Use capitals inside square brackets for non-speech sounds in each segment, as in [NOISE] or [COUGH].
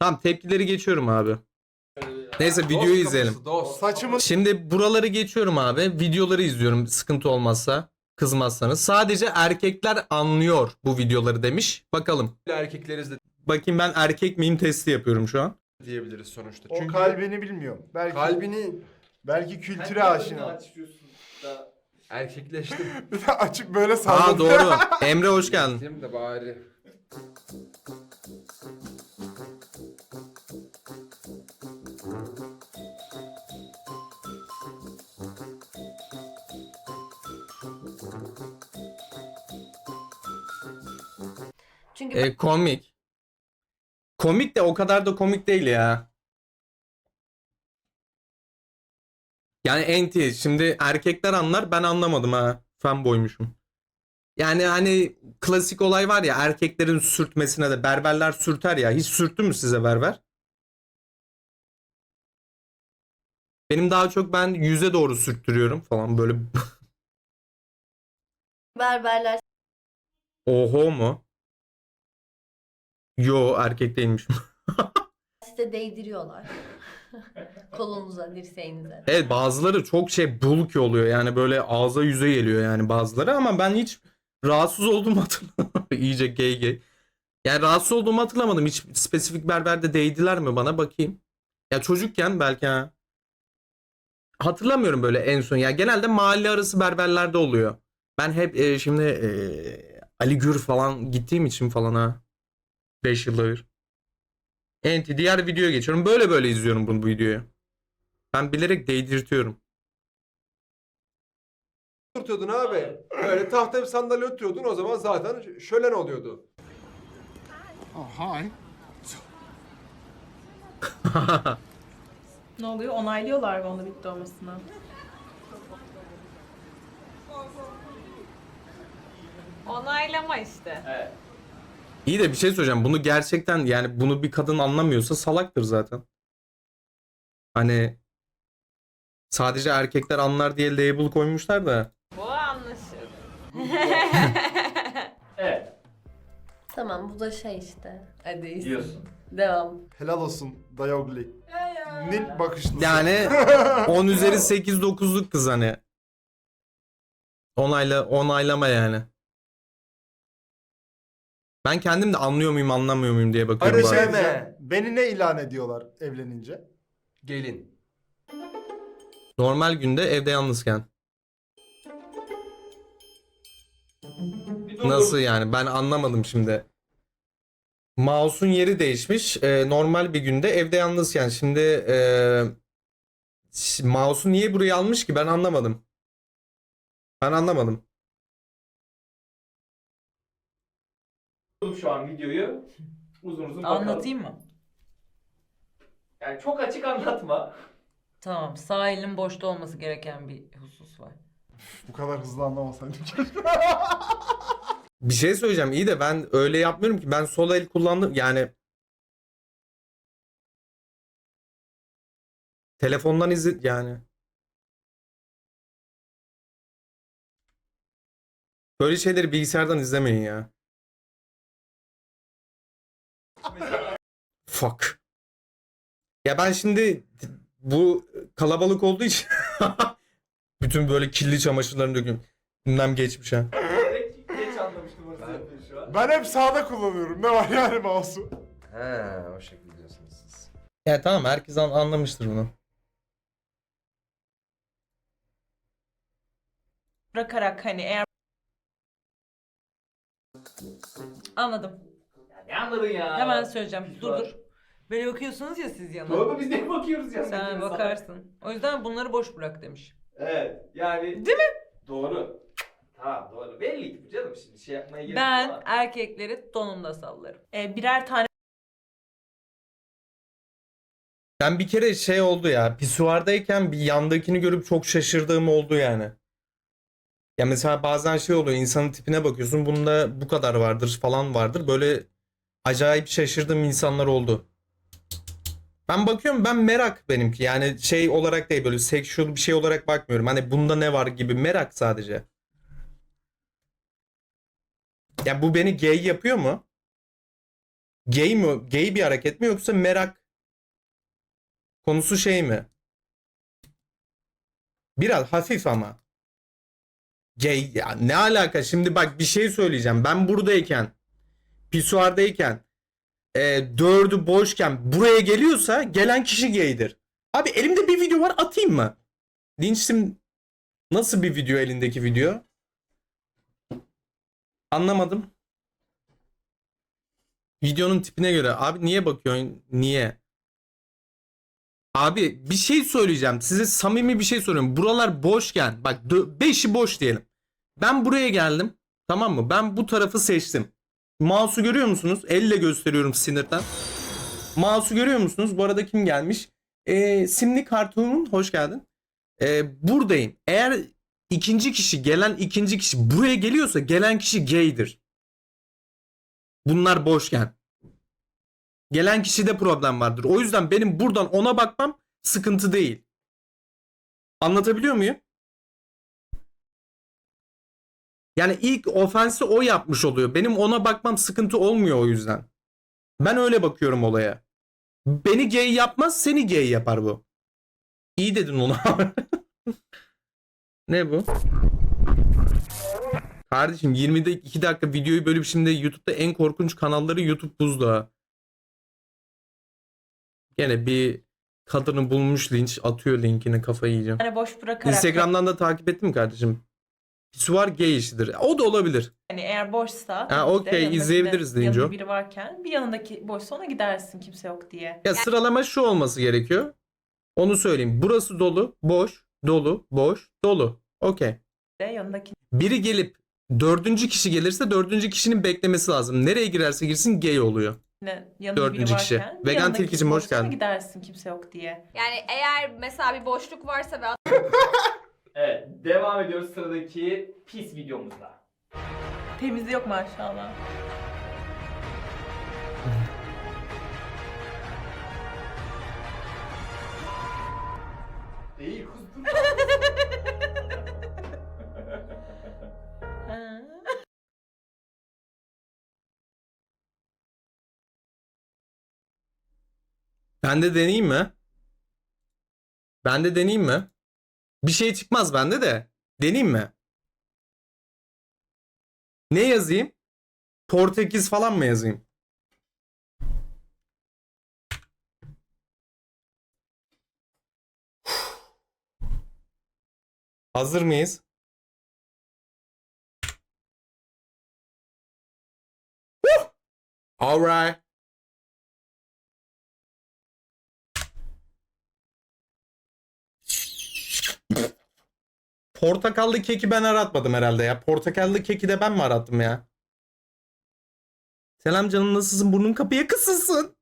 Tamam tepkileri geçiyorum abi. Neyse videoyu Dost izleyelim. kapısı, Dost. Saçımı Şimdi buraları geçiyorum abi. Videoları izliyorum sıkıntı olmazsa. Kızmazsanız. Sadece erkekler anlıyor bu videoları demiş. Bakalım. Erkekleriz de Bakayım ben erkek miyim testi yapıyorum şu an. diyebiliriz sonuçta. o Çünkü kalbini bilmiyorum. Belki kalbini belki kültüre aşina. erkekleştim. Bir [LAUGHS] de açıp böyle Aa salladı. doğru. [LAUGHS] Emre hoş geldin. De bari. E, komik. Komik de o kadar da komik değil ya. Yani enti. Şimdi erkekler anlar ben anlamadım ha. Fanboymuşum. Yani hani klasik olay var ya erkeklerin sürtmesine de berberler sürter ya. Hiç sürttü mü size berber? Benim daha çok ben yüze doğru sürttürüyorum falan böyle. [LAUGHS] berberler Oho mu? Yo erkek değilmişim. [LAUGHS] size değdiriyorlar. [LAUGHS] Kolunuza, dirseğinize. Evet bazıları çok şey bulk oluyor yani böyle ağza yüze geliyor yani bazıları ama ben hiç rahatsız olduğumu hatırlamıyorum. [LAUGHS] İyice gay gay. Yani rahatsız olduğumu hatırlamadım. Hiç spesifik berberde değdiler mi bana bakayım. Ya çocukken belki ha. Hatırlamıyorum böyle en son. Ya genelde mahalle arası berberlerde oluyor. Ben hep e, şimdi e, Ali Gür falan gittiğim için falan ha. 5 yıldır. Enti diğer videoya geçiyorum. Böyle böyle izliyorum bunu bu videoyu. Ben bilerek değdirtiyorum. Oturtuyordun abi. Böyle tahta bir sandalye oturuyordun o zaman zaten şölen oluyordu. Ne oluyor? Onaylıyorlar mı onu bitti olmasına? Onaylama işte. İyi de bir şey söyleyeceğim. Bunu gerçekten yani bunu bir kadın anlamıyorsa salaktır zaten. Hani sadece erkekler anlar diye label koymuşlar da. Bu anlaşılır. [LAUGHS] Evet. Tamam bu da şey işte. Hadi Diyorsun. Devam. Helal olsun Dayogli. Nil bakışlısı. Yani [LAUGHS] 10 üzeri 8-9'luk kız hani. Onayla, onaylama yani. Ben kendim de anlıyor muyum anlamıyor muyum diye bakıyorum. Barış bazen. Emre. Şey, beni ne ilan ediyorlar evlenince? Gelin. Normal günde evde yalnızken. Nasıl yani? Ben anlamadım şimdi. Mouse'un yeri değişmiş. Ee, normal bir günde evde yalnızken. Şimdi ee, ş- mouse'u niye buraya almış ki? Ben anlamadım. Ben anlamadım. Şu an videoyu uzun uzun bakalım. Anlatayım mı? Yani çok açık anlatma. Tamam. Sağ elin boşta olması gereken bir husus var. Bu kadar hızlı anlamasaydım. [LAUGHS] Bir şey söyleyeceğim. İyi de ben öyle yapmıyorum ki. Ben sol el kullandım. Yani telefondan izle yani. Böyle şeyleri bilgisayardan izlemeyin ya. [LAUGHS] Fuck. Ya ben şimdi bu kalabalık olduğu için [LAUGHS] bütün böyle kirli çamaşırlarını döküyorum. Gündem geçmiş ha. Direkt geç anlamıştım orası yapıyor şu an. ben hep sağda kullanıyorum. Ne var yani mouse'u? He o şekilde diyorsunuz siz. Ya tamam herkes an- anlamıştır bunu. Bırakarak hani eğer... Anladım. Ya ne anladın ya? Hemen söyleyeceğim. Biz Dur var. dur. Böyle bakıyorsunuz ya siz yana. Doğru biz de bakıyoruz ya. Sen bakarsın. O yüzden bunları boş bırak demiş. Evet yani. Değil mi? Doğru. Tamam doğru. Belli ki bu canım şimdi şey yapmaya gerek Ben var. erkekleri donumda sallarım. Ee, birer tane Ben bir kere şey oldu ya pisuardayken bir yandakini görüp çok şaşırdığım oldu yani. Ya mesela bazen şey oluyor insanın tipine bakıyorsun bunda bu kadar vardır falan vardır. Böyle acayip şaşırdığım insanlar oldu. Ben bakıyorum ben merak benimki yani şey olarak değil böyle sexual bir şey olarak bakmıyorum. Hani bunda ne var gibi merak sadece. Ya bu beni gay yapıyor mu? gay mi gay bir hareket mi yoksa merak konusu şey mi? Biraz hafif ama. Gay ya ne alaka şimdi bak bir şey söyleyeceğim. Ben buradayken pisuardayken e, dördü boşken buraya geliyorsa gelen kişi gaydir. Abi elimde bir video var atayım mı? Linçsim nasıl bir video elindeki video? Anlamadım. Videonun tipine göre. Abi niye bakıyorsun? Niye? Abi bir şey söyleyeceğim. Size samimi bir şey soruyorum. Buralar boşken bak 5'i boş diyelim. Ben buraya geldim. Tamam mı? Ben bu tarafı seçtim. Mouse'u görüyor musunuz? Elle gösteriyorum sinirden. Mouse'u görüyor musunuz? Bu arada kim gelmiş? Ee, Simli Cartoon'un hoş geldin. Ee, buradayım. Eğer ikinci kişi gelen ikinci kişi buraya geliyorsa gelen kişi gaydir. Bunlar boşken. Gelen kişide problem vardır. O yüzden benim buradan ona bakmam sıkıntı değil. Anlatabiliyor muyum? Yani ilk ofensi o yapmış oluyor. Benim ona bakmam sıkıntı olmuyor o yüzden. Ben öyle bakıyorum olaya. Beni gay yapmaz, seni gay yapar bu. İyi dedin ona. [LAUGHS] ne bu? Kardeşim 20'de 2 dakika videoyu bölüp şimdi YouTube'da en korkunç kanalları YouTube buzdağı. Gene bir kadını bulmuş linç atıyor linkini kafayı yiyeceğim. Hani boş bırakarak. Instagram'dan da takip ettim kardeşim. Pisuar gay işidir. O da olabilir. Hani eğer boşsa. Ha, de okey, yanındaki izleyebiliriz de- deyince yanında o. biri varken bir yanındaki boşsa ona gidersin kimse yok diye. Ya sıralama şu olması gerekiyor. Onu söyleyeyim. Burası dolu, boş, dolu, boş, dolu. Okey. De yanındaki Biri gelip dördüncü kişi gelirse dördüncü kişinin beklemesi lazım. Nereye girerse girsin gay oluyor. ne yanında biri Dördüncü kişi. varken bir Vegan yanındaki tilkicim, hoş boşsa ona geldin. gidersin kimse yok diye. Yani eğer mesela bir boşluk varsa ve [LAUGHS] Evet devam ediyoruz sıradaki pis videomuzda. Temizliği yok maşallah. Değil kız dur. Ha. [LAUGHS] Ben de deneyeyim mi? Ben de deneyeyim mi? Bir şey çıkmaz bende de. Deneyeyim mi? Ne yazayım? Portekiz falan mı yazayım? Hazır mıyız? Alright. Portakallı keki ben aratmadım herhalde ya. Portakallı keki de ben mi arattım ya? Selam canım nasılsın? Burnun kapıya kısılsın.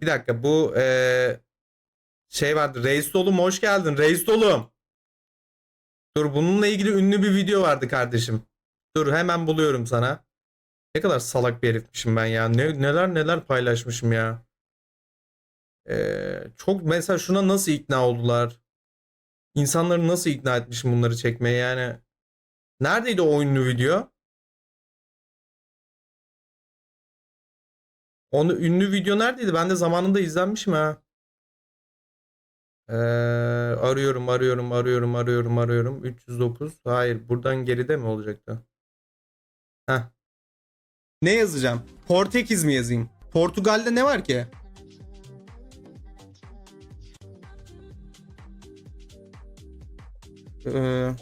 Bir dakika bu eee, şey vardı. Reis Dolum hoş geldin. Reis Dolum. Dur bununla ilgili ünlü bir video vardı kardeşim. Dur hemen buluyorum sana. Ne kadar salak bir herifmişim ben ya. Ne, neler neler paylaşmışım ya. Ee, çok mesela şuna nasıl ikna oldular? İnsanları nasıl ikna etmişim bunları çekmeye yani? Neredeydi o ünlü video? Onu ünlü video neredeydi? Ben de zamanında izlenmişim ha. Ee, arıyorum, arıyorum, arıyorum, arıyorum, arıyorum. 309. Hayır, buradan geride mi olacaktı? Heh. Ne yazacağım? Portekiz mi yazayım? Portugal'de ne var ki? Ee,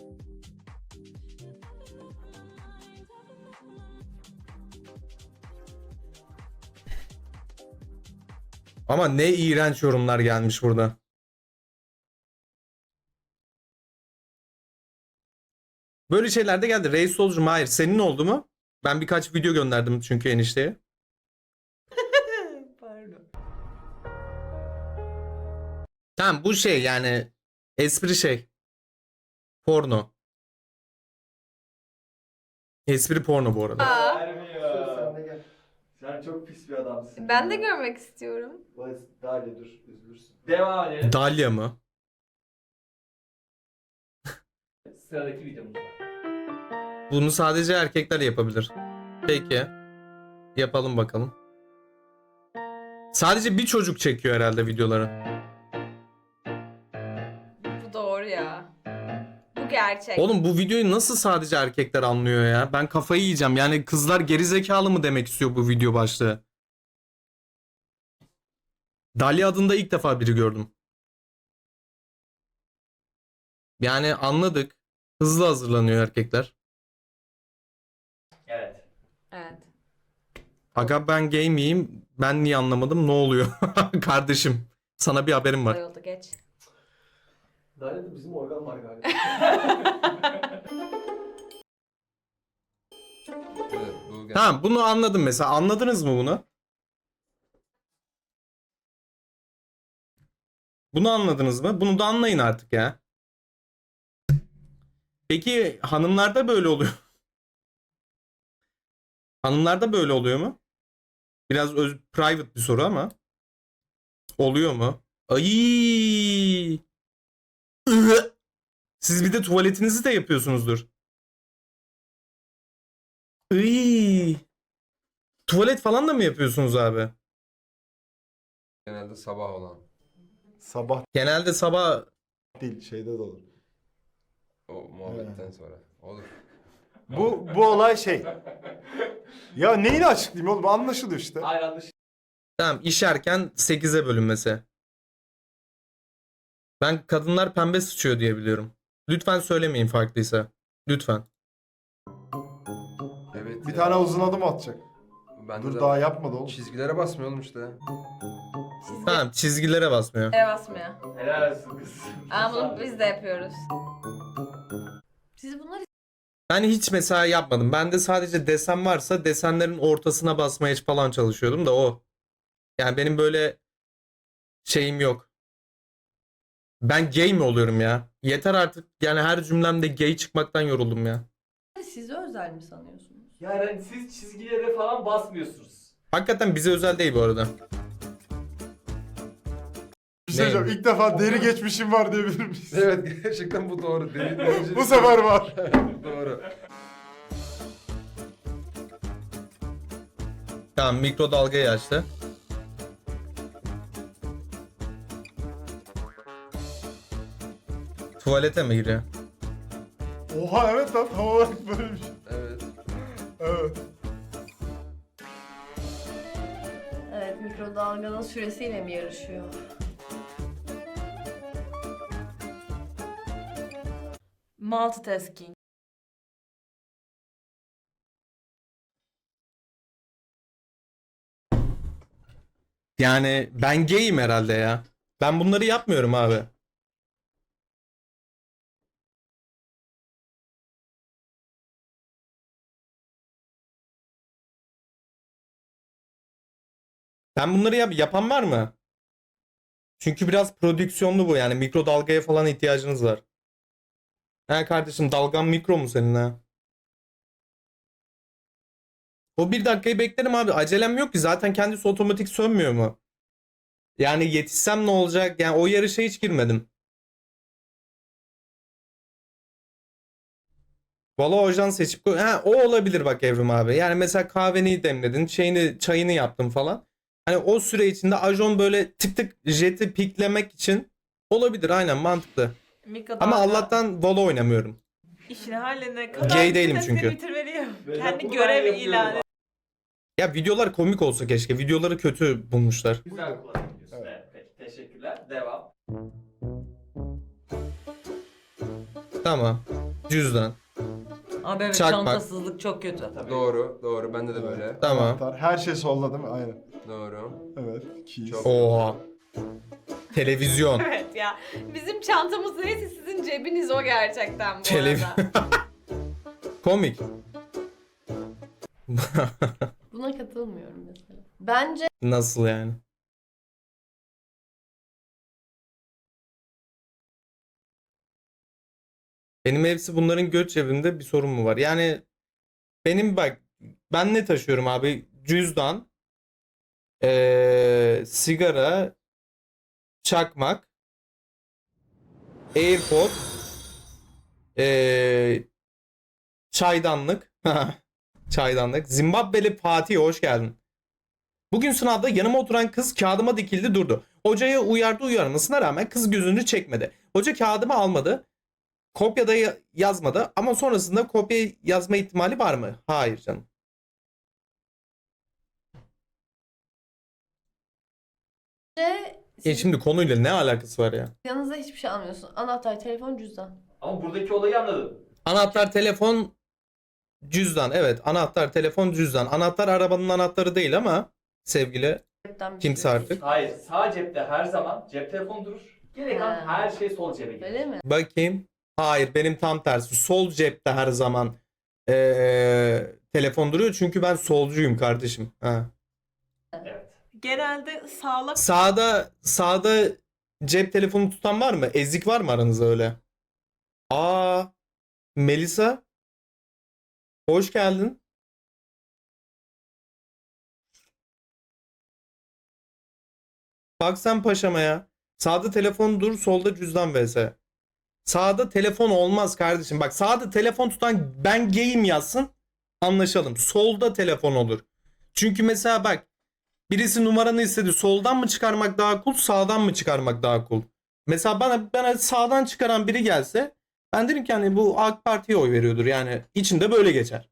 Ama ne iğrenç yorumlar gelmiş burada. Böyle şeyler de geldi. Reis Solcum hayır senin oldu mu? Ben birkaç video gönderdim çünkü enişteye. [LAUGHS] Pardon. Tamam bu şey yani espri şey. Porno. Espri porno bu arada. Aa, Vermiyor. Sen de gel. Sen çok pis bir adamsın. ben de görmek istiyorum. Vay, Dali dur üzülürsün. Devam edelim. Dalya mı? [LAUGHS] Sıradaki videomuzda. Bunu sadece erkekler yapabilir. Peki. Yapalım bakalım. Sadece bir çocuk çekiyor herhalde videoları. Gerçek. Oğlum bu videoyu nasıl sadece erkekler anlıyor ya? Ben kafayı yiyeceğim. Yani kızlar gerizekalı mı demek istiyor bu video başlığı? Dali adında ilk defa biri gördüm. Yani anladık. Hızlı hazırlanıyor erkekler. Evet. Evet. Aga ben gay miyim? Ben niye anlamadım? Ne oluyor? [LAUGHS] Kardeşim sana bir haberim var. Bayıldı geç. Dairede bizim organ var galiba. [LAUGHS] Evet, bu Tamam bunu anladım mesela. Anladınız mı bunu? Bunu anladınız mı? Bunu da anlayın artık ya. Peki hanımlarda böyle oluyor. Hanımlarda böyle oluyor mu? Biraz öz, private bir soru ama. Oluyor mu? Ay. Siz bir de tuvaletinizi de yapıyorsunuzdur. Iy. Tuvalet falan da mı yapıyorsunuz abi? genelde sabah olan. Sabah Genelde sabah değil şeyde de olur. O muhabbetten sonra. Olur. Bu bu olay şey. Ya neyini açıklayayım oğlum anlaşılıyor işte. Hayır yanlış. tamam işerken 8'e bölünmesi. Ben kadınlar pembe sıçıyor diye biliyorum. Lütfen söylemeyin farklıysa. Lütfen. Evet Bir ya. tane uzun adım atacak. Ben Dur de daha yapmadı oğlum. Çizgilere basmıyor oğlum işte. Tamam çizgilere basmıyor. Eve basmıyor. Helal olsun kız. Ama bunu biz de yapıyoruz. Siz bunları Ben hiç mesela yapmadım. Bende sadece desen varsa desenlerin ortasına basmaya falan çalışıyordum da o. Yani benim böyle şeyim yok. Ben gay mi oluyorum ya? Yeter artık. Yani her cümlemde gay çıkmaktan yoruldum ya. size özel mi sanıyorsunuz? Yani siz çizgilere falan basmıyorsunuz. Hakikaten bize özel değil bu arada. Bir şey diyeceğim, ilk defa deri geçmişim var diyebilir miyiz? [LAUGHS] Evet gerçekten bu doğru. Deli, [LAUGHS] Bu sefer var. [LAUGHS] doğru. Tamam mikrodalgayı açtı. Tuvalete mi giriyor? Oha evet lan tam olarak böyle bir şey. Evet. Evet. Evet mikrodalganın süresiyle mi yarışıyor? Multitasking. Yani ben gayim herhalde ya. Ben bunları yapmıyorum abi. Ben bunları yap yapan var mı? Çünkü biraz prodüksiyonlu bu yani mikrodalgaya falan ihtiyacınız var. He kardeşim dalgan mikro mu senin ha? O bir dakikayı beklerim abi. Acelem yok ki. Zaten kendisi otomatik sönmüyor mu? Yani yetişsem ne olacak? Yani o yarışa hiç girmedim. Valla hocan seçip ha, o olabilir bak Evrim abi. Yani mesela kahveni demledin, şeyini, çayını yaptın falan. Hani o süre içinde ajon böyle tık tık jeti piklemek için olabilir aynen mantıklı. Mikrodalga Ama Allah'tan Valo oynamıyorum. işini halledene kadar Gay değilim çünkü. bitirmeliyim. Kendi ben görev yapıyorum ilan bak. Ya videolar komik olsa keşke. Videoları kötü bulmuşlar. Güzel kullanabiliyorsun. Evet. Peki teşekkürler. Devam. Tamam. Cüzdan. Abi evet Çakmak. çantasızlık çok kötü. Doğru. Doğru. Bende de böyle. Tamam. Anahtar. Her şey solda değil mi? Aynen. Doğru. Evet. Keys. Çok- Oha. Televizyon. [LAUGHS] Evet ya. Bizim çantamız neyse sizin cebiniz o gerçekten bu Televiz- arada. [LAUGHS] Komik. Buna katılmıyorum mesela. Bence Nasıl yani? Benim hepsi bunların göç cebimde bir sorun mu var? Yani benim bak ben ne taşıyorum abi? Cüzdan, eee, sigara, çakmak, AirPod, eee, Çaydanlık. [LAUGHS] Çaydanlık. Zimbabweli Fatih hoş geldin. Bugün sınavda yanıma oturan kız kağıdıma dikildi durdu. Hocaya uyardı uyarmasına rağmen kız gözünü çekmedi. Hoca kağıdımı almadı. Kopyada ya- yazmadı ama sonrasında kopya yazma ihtimali var mı? Hayır canım. Bence E siz şimdi konuyla ne alakası var ya? yanınızda hiçbir şey almıyorsun. Anahtar, telefon, cüzdan. Ama buradaki olayı anladım. Anahtar, telefon, cüzdan. Evet anahtar, telefon, cüzdan. Anahtar arabanın anahtarı değil ama sevgili Cepten bir kimse şey. artık. Hayır sağ cepte her zaman cep telefonu durur. Geri kalan Ha. her şey sol cebe gider. Öyle mi? Bakayım. Hayır benim tam tersi. Sol cepte her zaman eee, telefon duruyor. Çünkü ben solcuyum kardeşim. Ha. Evet. Genelde sağlak Sağda sağda cep telefonu tutan var mı? Ezik var mı aranızda öyle? Aa Melisa hoş geldin. Bak sen paşama ya. Sağda telefon dur, solda cüzdan vs. Sağda telefon olmaz kardeşim. Bak sağda telefon tutan ben gayim yazsın. Anlaşalım. Solda telefon olur. Çünkü mesela bak birisi numaranı istedi. Soldan mı çıkarmak daha cool, sağdan mı çıkarmak daha cool? Mesela bana bana sağdan çıkaran biri gelse ben derim ki hani bu AK Parti'ye oy veriyordur. Yani içinde böyle geçer.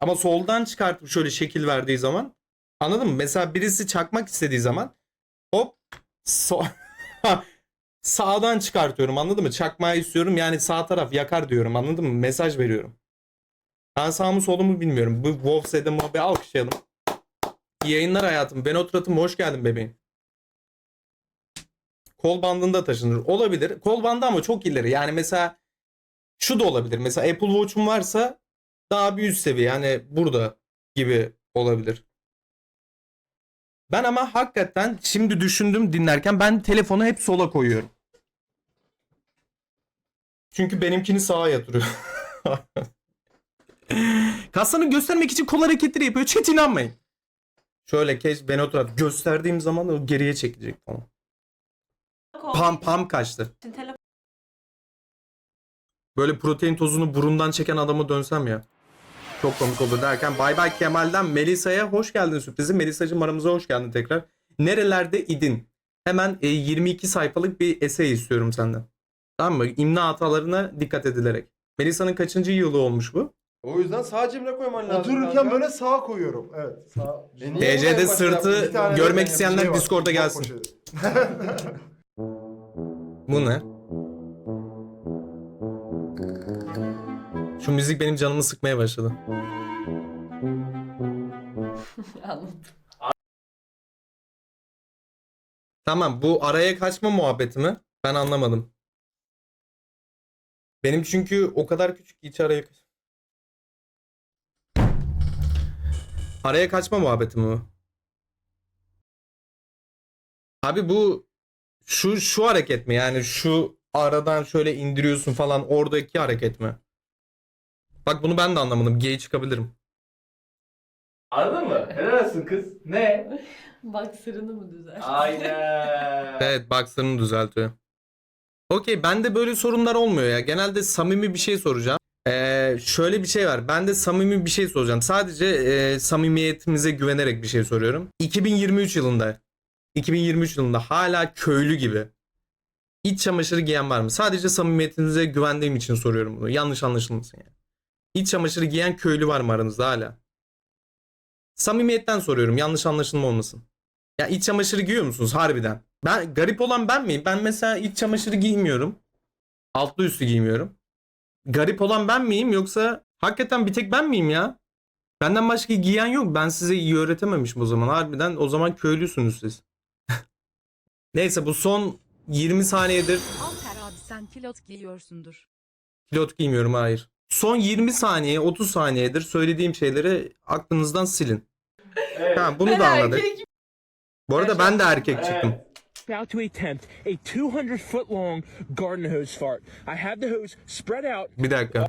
Ama soldan çıkartıp şöyle şekil verdiği zaman anladın mı? Mesela birisi çakmak istediği zaman hop so- [LAUGHS] sağdan çıkartıyorum anladın mı? Çakmağı istiyorum yani sağ taraf yakar diyorum anladın mı? Mesaj veriyorum. Ben sağ mı solu mu bilmiyorum. Bu Wolfs'e bir alkışlayalım. İyi yayınlar hayatım. Ben oturatım hoş geldin bebeğim. Kol bandında taşınır. Olabilir. Kol bandı ama çok ileri. Yani mesela şu da olabilir. Mesela Apple Watch'un varsa daha bir üst seviye. Yani burada gibi olabilir. Ben ama hakikaten şimdi düşündüm dinlerken ben telefonu hep sola koyuyorum. Çünkü benimkini sağa yatırıyor. [LAUGHS] Kaslarını göstermek için kol hareketleri yapıyor. Chat inanmayın. Şöyle keş ben oturup gösterdiğim zaman o geriye çekilecek olduğu Pam pam kaçtı. Böyle protein tozunu burundan çeken adamı dönsem ya. Çok komik olur derken Bay Bay Kemal'den Melisa'ya hoş geldin sürprizi. Melisa'cığım aramıza hoş geldin tekrar. Nerelerde idin? Hemen e, 22 sayfalık bir essay istiyorum senden. Tamam mı? İmla hatalarına dikkat edilerek. Melisa'nın kaçıncı yılı olmuş bu? O yüzden sağ cebine koyman lazım. Otururken kanka. böyle sağa koyuyorum. Evet. Sağ. E niye DC'de başta sırtı tane görmek isteyenler şey var, Discord'a gelsin. [LAUGHS] Bu ne? Şu müzik benim canımı sıkmaya başladı. [LAUGHS] Anladım. Tamam bu araya kaçma muhabbeti mi? Ben anlamadım. Benim çünkü o kadar küçük ki hiç araya kaç... Araya kaçma muhabbeti mi bu? Abi bu şu şu hareket mi? Yani şu aradan şöyle indiriyorsun falan oradaki hareket mi? Bak bunu ben de anlamadım. Gay çıkabilirim. Anladın mı? Helal olsun kız. Ne? [LAUGHS] Bak sırrını mı düzelt? Aynen. Evet boxer'ını düzeltiyor. Okey bende böyle sorunlar olmuyor ya. Genelde samimi bir şey soracağım. Ee, şöyle bir şey var. Ben de samimi bir şey soracağım. Sadece e, samimiyetimize güvenerek bir şey soruyorum. 2023 yılında 2023 yılında hala köylü gibi iç çamaşırı giyen var mı? Sadece samimiyetinize güvendiğim için soruyorum bunu. Yanlış anlaşılmasın yani. İç çamaşırı giyen köylü var mı aranızda hala? Samimiyetten soruyorum. Yanlış anlaşılma olmasın. Ya iç çamaşırı giyiyor musunuz harbiden? Ben garip olan ben miyim? Ben mesela iç çamaşırı giymiyorum. Altlı üstü giymiyorum. Garip olan ben miyim yoksa hakikaten bir tek ben miyim ya? Benden başka giyen yok. Ben size iyi öğretememişim o zaman. Harbiden o zaman köylüsünüz siz. [LAUGHS] Neyse bu son 20 saniyedir Alper abi sen pilot giyiyorsundur. pilot giymiyorum hayır. Son 20 saniye 30 saniyedir söylediğim şeyleri aklınızdan silin. Evet. Tamam bunu Ben da anladık. erkek- Bu arada ben de erkek çıktım. About to attempt a 200 foot long garden hose fart. I have the hose spread out, Bir dakika.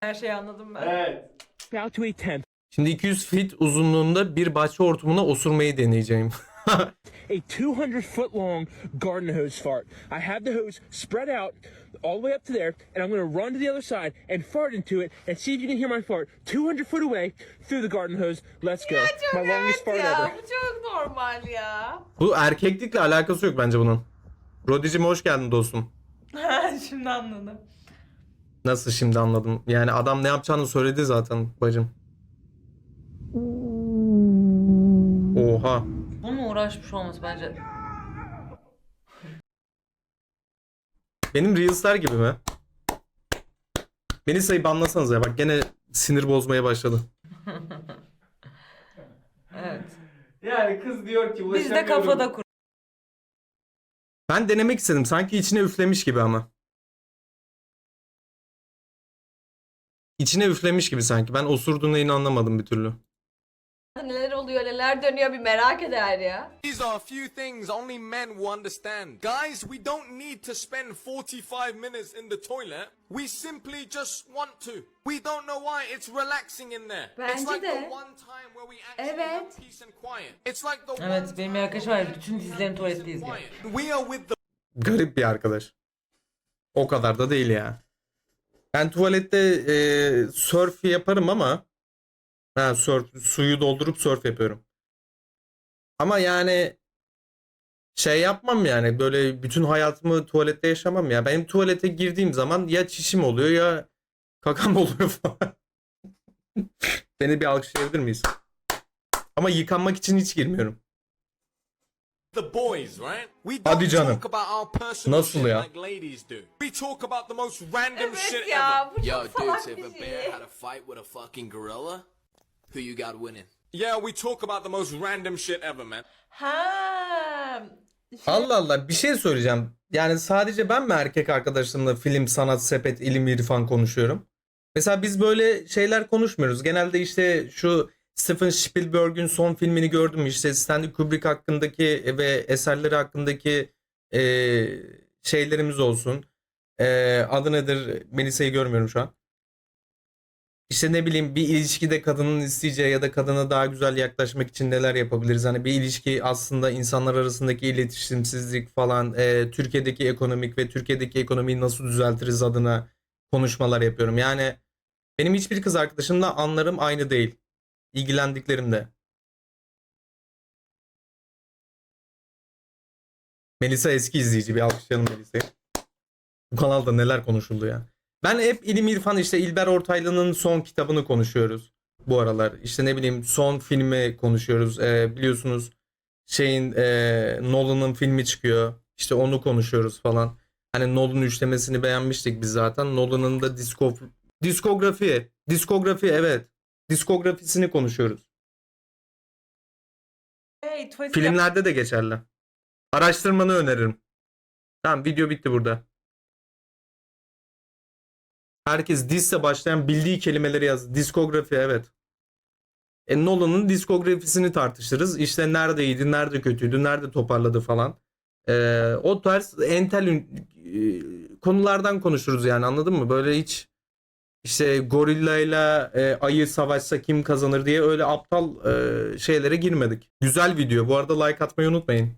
Her şeyi anladım ben. Evet. about to attempt Şimdi 200 feet uzunluğunda bir bahçe hortumuna osurmayı deneyeceğim. [LAUGHS] [LAUGHS] a 200 foot long garden hose fart. I have the hose spread out all the way up to there, and I'm going to run to the other side and fart into it and see if you can hear my fart 200 foot away through the garden hose. Let's go. my longest fart ya ever. bu çok normal ya. Bu erkeklikle alakası yok bence bunun. Rodicim hoş geldin dostum. [LAUGHS] Şimdi anladım. Nasıl şimdi anladım. Yani adam ne yapacağını söyledi zaten bacım. Oha. Uğraşmış olması bence. Benim Reels'ler gibi mi? Melisa'yı banlasanız ya bak gene sinir bozmaya başladı. [LAUGHS] Evet. Yani kız diyor ki Biz ulaşamıyorum. de kafada kur. Ben denemek istedim. Sanki içine üflemiş gibi ama. İçine üflemiş gibi sanki. Ben osurduğuna yine anlamadım bir türlü. Neler oluyor neler dönüyor bir merak eder ya. These are a few things only men will understand. Guys, we don't need to spend 45 minutes in the toilet. We simply just want to. We don't know why it's relaxing in there. it's Bence like de. the one time where we actually Evet. have peace and quiet. It's like the one Evet benim bir time arkadaşım var. Bütün peace tuvalette izliyor. We are with the Garip bir arkadaş. O kadar da değil ya. Ben tuvalette e, surf yaparım ama ha, surf, suyu doldurup surf yapıyorum. Ama yani şey yapmam yani böyle bütün hayatımı tuvalette yaşamam ya. Benim tuvalete girdiğim zaman ya çişim oluyor ya kakam [LAUGHS] oluyor falan. Beni bir alkışlayabilir miyiz? Ama yıkanmak için hiç girmiyorum. the boys, right? We Hadi canım. talk about our personal Nasıl shit ya? like ladies do. We talk about the most random shit Evet ya ever. bu Yo, çok salak dudes, if a şey. bear had a fight with a fucking gorilla, who you got winning? Yeah, we talk about the most random shit ever, man. Ha. Şey, Allah Allah bir şey söyleyeceğim. Yani sadece ben mi erkek arkadaşlarımla film, sanat, sepet, ilim, irfan konuşuyorum? Mesela biz böyle şeyler konuşmuyoruz. Genelde işte şu Steven Spielberg'ün son filmini gördüm işte Stanley Kubrick hakkındaki ve eserleri hakkındaki eee, şeylerimiz olsun. Eee, adı nedir? Melisa'yı görmüyorum şu an. İşte ne bileyim bir ilişkide kadının isteyeceği ya da kadına daha güzel yaklaşmak için neler yapabiliriz? Hani bir ilişki aslında insanlar arasındaki iletişimsizlik falan, e, Türkiye'deki ekonomik ve Türkiye'deki ekonomiyi nasıl düzeltiriz adına konuşmalar yapıyorum. Yani benim hiçbir kız arkadaşımla anlarım aynı değil. İlgilendiklerim de. Melisa eski izleyici. Bir alkışlayalım Melisa'yı. Bu kanalda neler konuşuldu ya. Ben hep ilim irfan işte İlber Ortaylı'nın son kitabını konuşuyoruz bu aralar. İşte ne bileyim son filmi konuşuyoruz. Ee, biliyorsunuz şeyin e, Nolan'ın filmi çıkıyor. İşte onu konuşuyoruz falan. Hani Nolan üçlemesini beğenmiştik biz zaten. Nolan'ın da diskof diskografi, diskografi evet. Diskografisini konuşuyoruz. Hey, Filmlerde de geçerli. Araştırmanı öneririm. Tamam video bitti burada. Herkes disle başlayan bildiği kelimeleri yaz. Diskografi evet. E, Nolan'ın diskografisini tartışırız. İşte neredeydi, nerede kötüydü, nerede toparladı falan. E, o tarz entel e, konulardan konuşuruz yani anladın mı? Böyle hiç işte gorillayla e, ayı savaşsa kim kazanır diye öyle aptal e, şeylere girmedik. Güzel video. Bu arada like atmayı unutmayın.